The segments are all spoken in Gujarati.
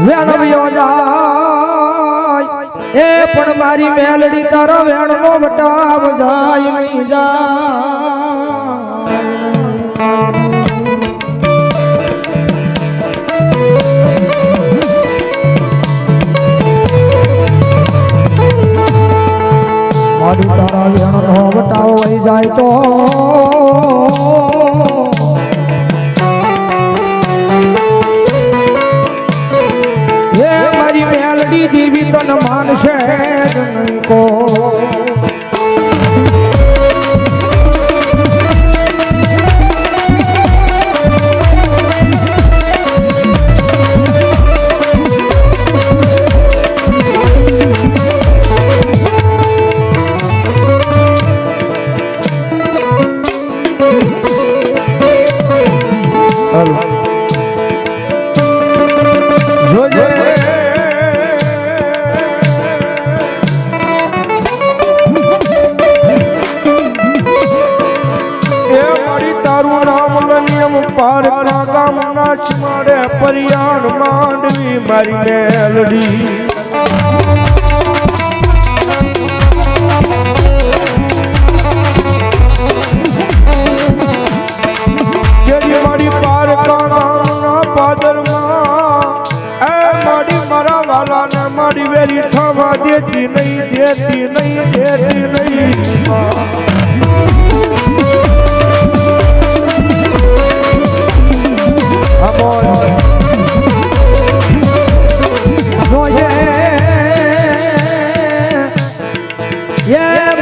વેણવ્યો જાય એ પણ મારી મેલડી તારા વેણનો વટાવ જાય નહીં જાય.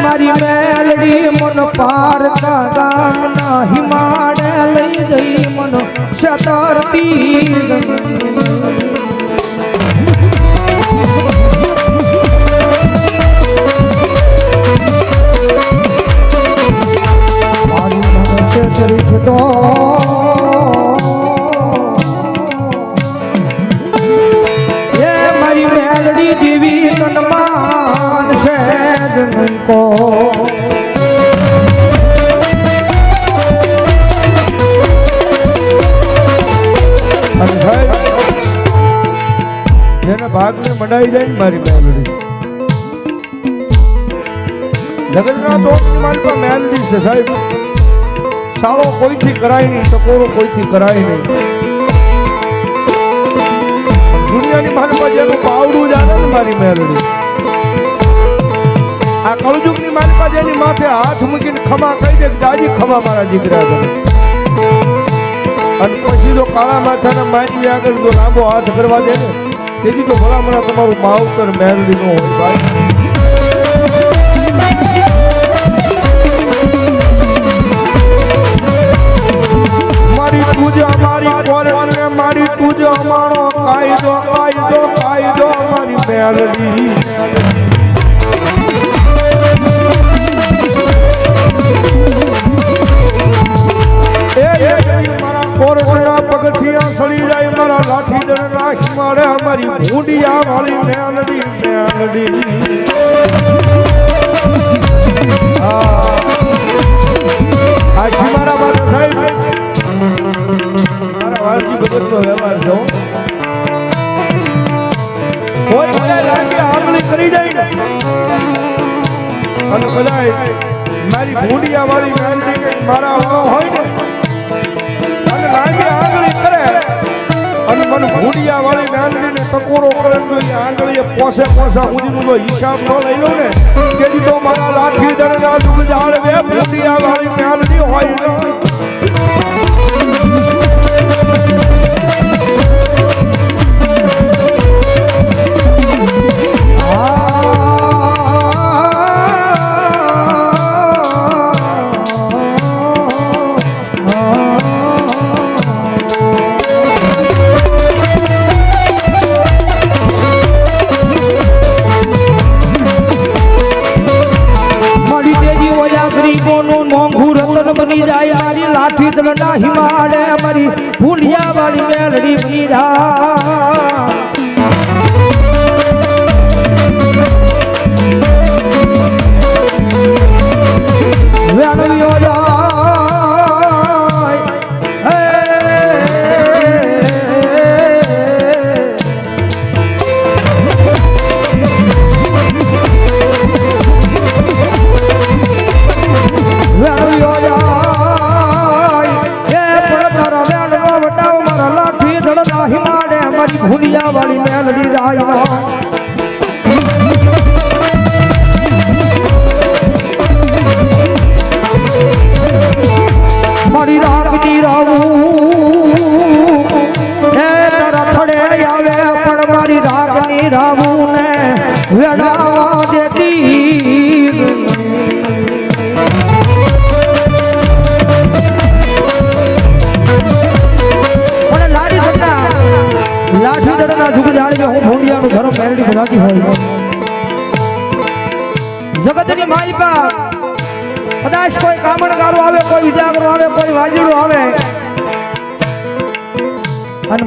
મારી મેલડી મન પાર ગામના હિમાડે લઈ ગઈ મન મનસે કરી છૂટો. જનકો જેના ભાગને મડાઈ જાય ને મારી મેલડી. જગતના તો મારી મેલડી છે સાહેબ. સારો કોઈથી કરાય નહીં, ટકોરો કોઈથી કરાય નહીં. દુનિયાની માલમાં જેનું પાવડું જાણે ને મારી મેલડી. આ કળજુગની માલિકા જેની માથે હાથ મૂકીને ખમા કહી દે દાદી, ખમા મારા દીકરા તમે અને પછી તો કાળા માથાના મારી આગળ જો લાંબો હાથ કરવા દે ને, તેથી તો ભલામણા તમારું માવતર મેલડી નું હોય, ભાઈ. મારી પૂજા, મારી કોરને મારી પૂજા અમારો કાયદો કાયદો કાયદો, મારી મેલડી કોરના પગથિયા સળી જાય મારા લાઠી દળ રાખી મારે અમારી ભૂંડિયા વાળી મેલડી મેલડી. હા. મારા બાબા સાહેબ મારા વાલજી ભગતનો વ્યવહાર છે કોઈ બધા લાગે આંગળી કરી જાય અને બધા મારી ભૂંડિયા વાળી ગાંધી કે મારા અગાઉ હોય ને, અને લાગે આંગળી કરે, અને મને ભૂંડિયા વાળી ગાંધી ને ટકોરો કરે તો એ આંગળીએ પોસે પોસા સુધીનો જો હિસાબ ન લઈ ને, તેથી તો મારા લાઠી દુઃખ જાળવે ભૂંડિયા વાળી ગાંધી હોય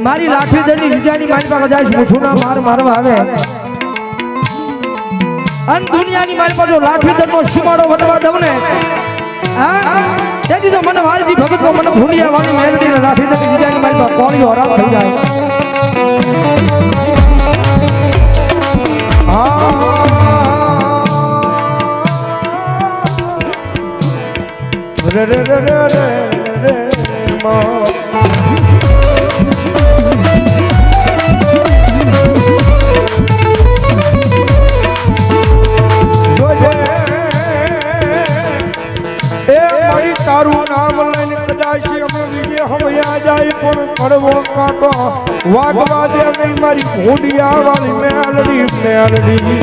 મારી લાઠી દળની વિજાની માલિકા કદાચ મૂઠુંના માર મારવા આવે અન દુનિયાની માલિકા જો લાઠી દળનો સીમાડો વટવા દઉં ને હા તેથી તો મને વાલજી ભગત મને ભૂલિયા વાળી મેલડી લાઠી લાઠી બીજાની વિજાની પાસે કોળીઓ હરામ થઈ જાય રે રે રે રે રે રે મા વાગવા દે નહીં મારી ભૂંડિયા વાળી મેલડી મેલડી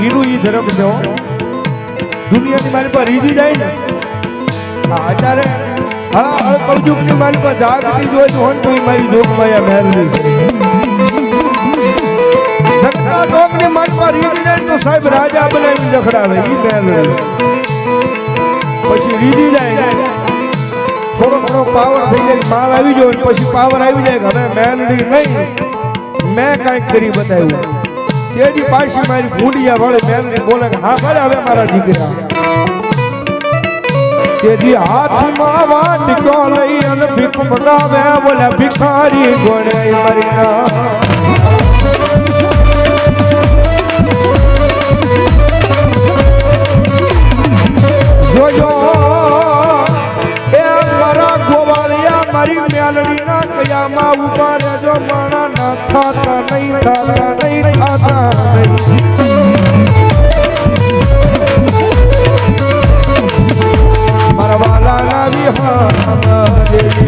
હીરું ઈ ધરમ જો દુનિયાની મારી પર રીજી જાય ને. અત્યારે હા કળજુગની મારી પર જાગતી જોઈ હોય તો મારી જોગમાયા મેલડી. જગતા જોગની મારી પર રીજી જાય તો સાહેબ રાજા બનાવીને જખડાવે, ઈ મેલડી. પછી રીજી જાય. થોડો થોડો પાવર થઈ જાય, માલ આવી જાય પછી પાવર આવી જાય હવે મેલડી નહીં. મેં કાંઈક કરી બતાવ્યું. તેજી પાછી મારી ભૂંડિયા વળે મેલડી બોલે હા, ભલે હવે મારા દીકરા. તેજી હાથમાં વાટકો લઈ અને ભીખ મગાવે, બોલે ભિખારી ગોળે મારી ના કયામાં ઊભા રહેજો માણા ના થાતા નહીં થાતા નહીં થાતા નહીં. મારા વાલા ના વિહાર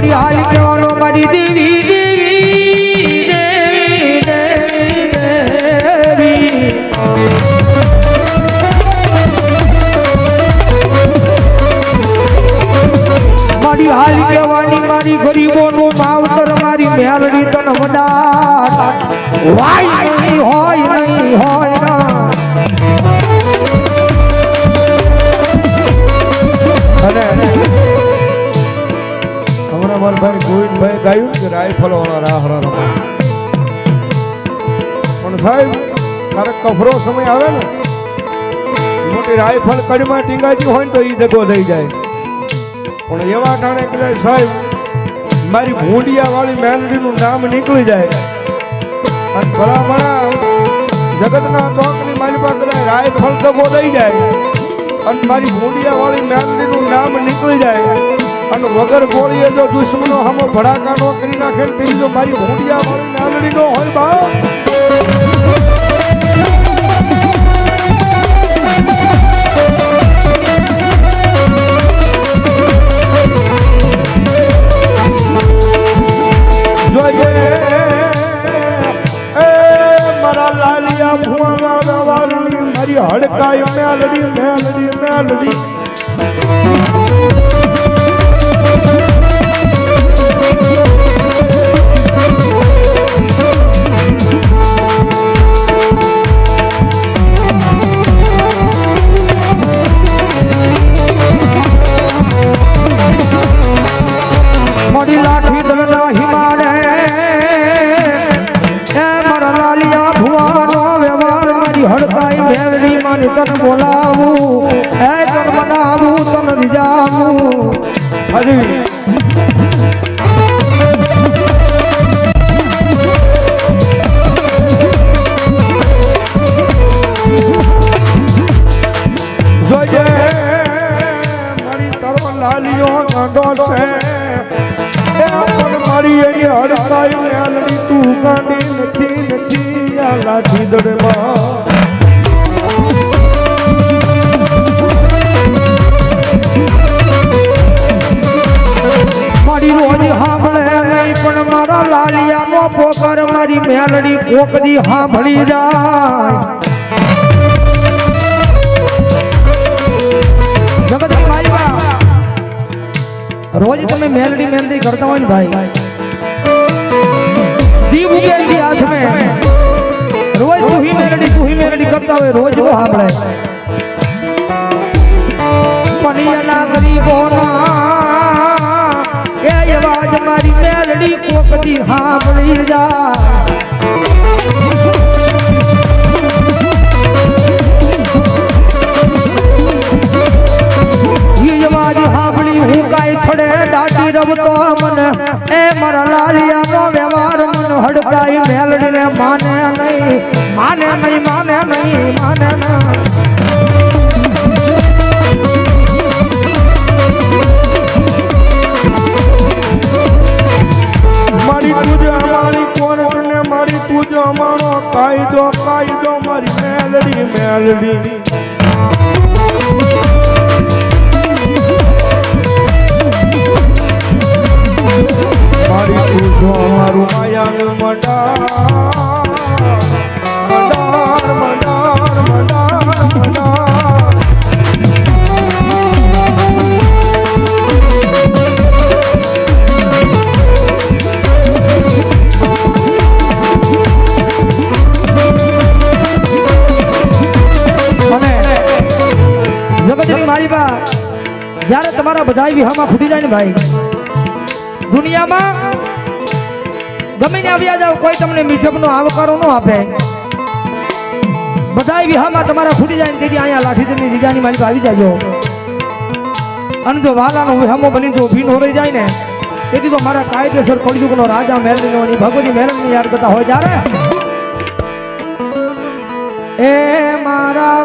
મારી હારી હમણાં ભાઈ ગોવિંદભાઈ ગાયું કે રાયફલ વાળા રાહ રમા પણ સાહેબ, તારે કફરો સમય આવે ને, મોટી રાયફલ કડીમાં ટીંગાજી હોય ને તો એ દગો થઈ જાય. પણ એવા ટાણે કદાચ સાહેબ, મારી ભૂંડિયા વાળી મેલડીનું નામ નીકળી જાય. અને ભલામણા જગતના ચોકની મારી પાસે રાયફલ દગો થઈ જાય. અને મારી ભૂંડિયા વાળી મેલડીનું નામ નીકળી જાય. અને વગર ગોળીએ જો દુશ્મનો હમો ભડાકાનો કરી નાખે તેવી જો મારી હુંડિયા વાળી નાનડી નો હોય બા. હડકાય મેલડી મેલડી મેલડી. મારી રોજ સાંભળે પણ મારા લાલિયા નો પોકર મારી મેલડી કોકદી સાંભળી જાય. રોજ તમે મેલડી મેલડી કરતા હોય ને ભાઈ. દીપ ઉગે હાથ में રોજ તું મેરડી મેલડી મેરડી કરતા હોય, રોજ નો સાંભળે પનિયાના ગરીબોના એ અવાજ મારી મેરડી કોકડી સાંભળી જા. કાયદો કાયદો મારી મેલડી મેલડી મારી તુજ અમારું માયાનું મડાર જ્યારે તમારા બધા વિહામાં ખૂટી જાય ને ભાઈ, દુનિયામાં ગમે ને આવ્યા જાવ કોઈ તમને મીઠપનો આવકારો ન આપે. બધા વિહામાં તમારા ખૂટી જાય ને તેથી અહીંયા લાઠીદરની જીજાની માલિક આવી જાજો અને જો વાલાનો વિહામો બની જો ઊભી ન રહી જાય ને, તેથી તો મારા કાયદેસર કળયુગનો રાજા મેરણીનો અને ભગવતી મેરણની યાદ કરતા હોય. ત્યારે એ મારા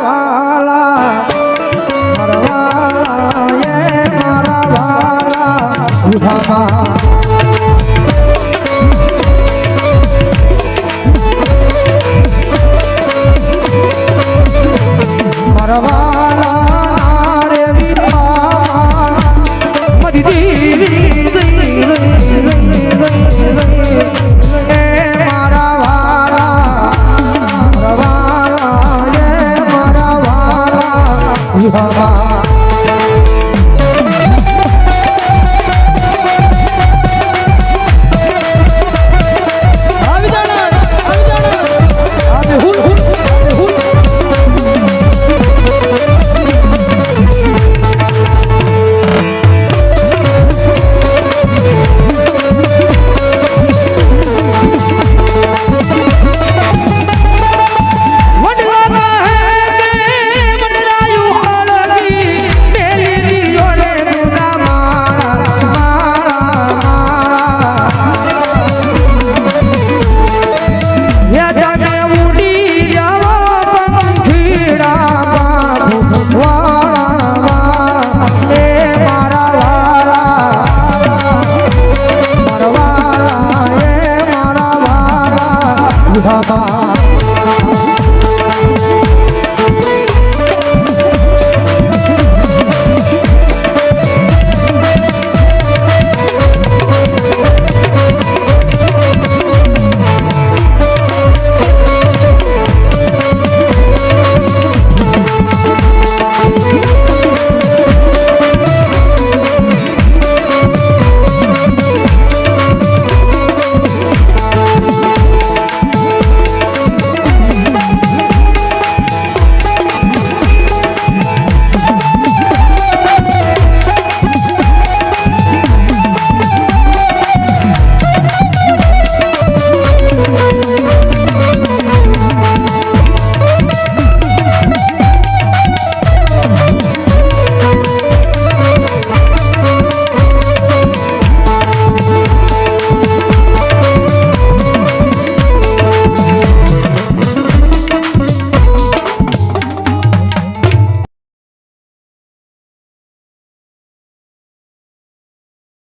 Hamas.